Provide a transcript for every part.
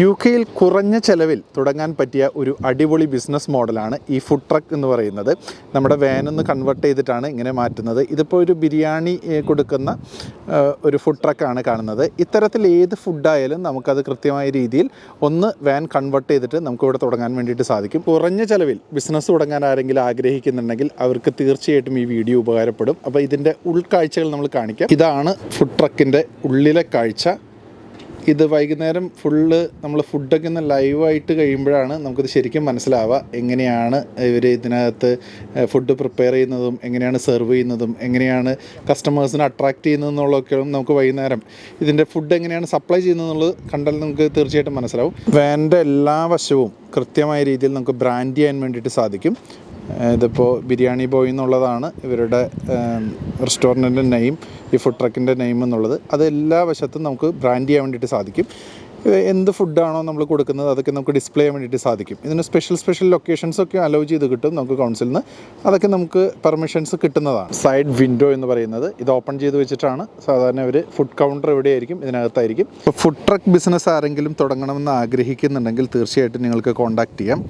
U കെയിൽ കുറഞ്ഞ ചെലവിൽ തുടങ്ങാൻ പറ്റിയ ഒരു അടിപൊളി ബിസിനസ് മോഡലാണ് ഈ ഫുഡ് ട്രക്ക് എന്ന് പറയുന്നത്. നമ്മുടെ വാനൊന്ന് കൺവേർട്ട് ചെയ്തിട്ടാണ് ഇങ്ങനെ മാറ്റുന്നത്. ഇതിപ്പോൾ ഒരു ബിരിയാണി കൊടുക്കുന്ന ഒരു ഫുഡ് ട്രക്കാണ് കാണുന്നത്. ഇത്തരത്തിൽ ഏത് ഫുഡായാലും നമുക്കത് കൃത്യമായ രീതിയിൽ ഒന്ന് വാൻ കൺവേർട്ട് ചെയ്തിട്ട് നമുക്ക് ഇവിടെ തുടങ്ങാൻ വേണ്ടിയിട്ട് സാധിക്കും. കുറഞ്ഞ ചെലവിൽ ബിസിനസ് തുടങ്ങാൻ ആരെങ്കിലും ആഗ്രഹിക്കുന്നുണ്ടെങ്കിൽ അവർക്ക് തീർച്ചയായിട്ടും ഈ വീഡിയോ ഉപകാരപ്പെടും. അപ്പോൾ ഇതിന്റെ ഉൾക്കാഴ്ചകൾ നമ്മൾ കാണിക്കാം. ഇതാണ് ഫുഡ് ട്രക്കിന്റെ ഉള്ളിലെ കാഴ്ച. ഇത് വൈകുന്നേരം ഫുള്ള് നമ്മൾ ഫുഡൊക്കെ ഒന്ന് ലൈവായിട്ട് കഴിയുമ്പോഴാണ് നമുക്കിത് ശരിക്കും മനസ്സിലാവുക. എങ്ങനെയാണ് ഇവർ ഇതിനകത്ത് ഫുഡ് പ്രിപ്പയർ ചെയ്യുന്നതും എങ്ങനെയാണ് സെർവ് ചെയ്യുന്നതും എങ്ങനെയാണ് കസ്റ്റമേഴ്സിനെ അട്രാക്റ്റ് ചെയ്യുന്നതെന്നുള്ളതൊക്കെ നമുക്ക് വൈകുന്നേരം ഇതിന്റെ ഫുഡ് എങ്ങനെയാണ് സപ്ലൈ ചെയ്യുന്നതെന്നുള്ളത് കണ്ടാൽ നമുക്ക് തീർച്ചയായിട്ടും മനസ്സിലാവും. വാന്റെ എല്ലാ വശവും കൃത്യമായ രീതിയിൽ നമുക്ക് ബ്രാൻഡ് ചെയ്യാൻ വേണ്ടിയിട്ട് സാധിക്കും. ഇതിപ്പോൾ ബിരിയാണി ബോയ് എന്നുള്ളതാണ് ഇവരുടെ റെസ്റ്റോറന്റിന്റെ നെയിം ഈ ഫുഡ് ട്രക്കിന്റെ നെയിം എന്നുള്ളത്. അത് എല്ലാ വശത്തും നമുക്ക് ബ്രാൻഡ് ചെയ്യാൻ വേണ്ടിയിട്ട് സാധിക്കും. എന്ത് ഫുഡാണോ നമ്മൾ കൊടുക്കുന്നത് അതൊക്കെ നമുക്ക് ഡിസ്പ്ലേ ചെയ്യാൻ വേണ്ടിയിട്ട് സാധിക്കും. ഇതിന് സ്പെഷ്യൽ സ്പെഷ്യൽ ലൊക്കേഷൻസ് ഒക്കെ അലോ ചെയ്ത് കിട്ടും നമുക്ക് കൗൺസിലിൽ നിന്ന് അതൊക്കെ നമുക്ക് പെർമിഷൻസ് കിട്ടുന്നതാണ്. സൈഡ് വിൻഡോ എന്ന് പറയുന്നത് ഇത് ഓപ്പൺ ചെയ്ത് വെച്ചിട്ടാണ്. സാധാരണ ഒരു ഫുഡ് കൗണ്ടർ എവിടെയായിരിക്കും? ഇതിനകത്തായിരിക്കും. ഫുഡ് ട്രക്ക് ബിസിനസ് ആരെങ്കിലും തുടങ്ങണമെന്ന് ആഗ്രഹിക്കുന്നുണ്ടെങ്കിൽ തീർച്ചയായിട്ടും നിങ്ങൾക്ക് കോൺടാക്ട് ചെയ്യാം.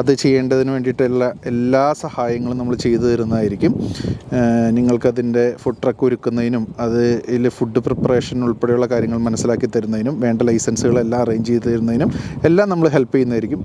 അത് ചെയ്യേണ്ടതിന് വേണ്ടിയിട്ടുള്ള എല്ലാ സഹായങ്ങളും നമ്മൾ ചെയ്തു തരുന്നതായിരിക്കും. നിങ്ങൾക്കതിന്റെ ഫുഡ് ട്രക്ക് ഒരുക്കുന്നതിനും അത് ഇതിൽ ഫുഡ് പ്രിപ്പറേഷൻ ഉൾപ്പെടെയുള്ള കാര്യങ്ങൾ മനസ്സിലാക്കി തരുന്നതിനും വേണ്ട ലൈസൻസുകളെല്ലാം അറേഞ്ച് ചെയ്ത് തരുന്നതിനും എല്ലാം നമ്മൾ ഹെൽപ്പ് ചെയ്യുന്നതായിരിക്കും.